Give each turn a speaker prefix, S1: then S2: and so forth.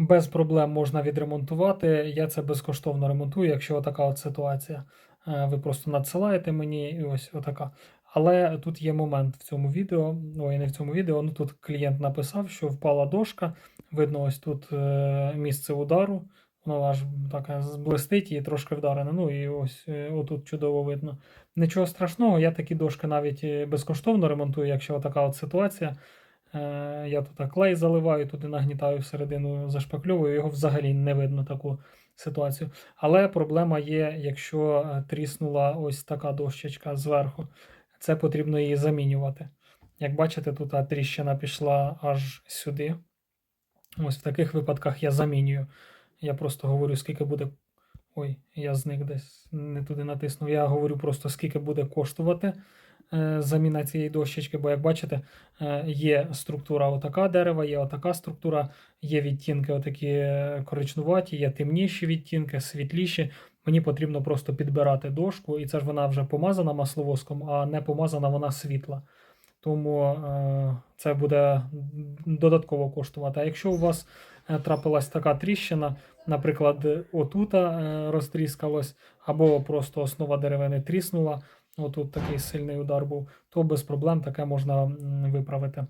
S1: без проблем можна відремонтувати. Я це безкоштовно ремонтую, якщо така от ситуація. Е, Ви просто надсилаєте мені і ось отака. Але тут є момент в цьому відео, ой, не в цьому відео. Ну тут клієнт написав, що впала дошка. Видно, ось тут е, місце удару. Воно аж така блистить і трошки вдарена. Ну і ось е, отут чудово видно. Нічого страшного, я такі дошки навіть безкоштовно ремонтую, якщо така от ситуація. Е, Я тут клей заливаю, туди нагнітаю всередину, зашпакльовую, його взагалі не видно таку ситуацію. Але проблема є, якщо е, тріснула ось така дощечка зверху. Це потрібно її замінювати. Як бачите, тут тріщина пішла аж сюди. Ось в таких випадках я замінюю. Я просто говорю, скільки буде. Ой, я зник десь не туди натиснув. Я говорю просто, скільки буде коштувати заміна цієї дощечки, бо, як бачите, е, є структура отака дерева, є отака структура, є відтінки отакі е, коричнуваті, є темніші відтінки, світліші. Мені потрібно просто підбирати дошку, і це ж вона вже помазана масловоском, а не помазана вона світла. Тому е, це буде додатково коштувати. А якщо у вас е, трапилась така тріщина, наприклад, отута е, розтріскалось, або просто основа деревини тріснула, отут такий сильний удар був, то без проблем таке можна виправити.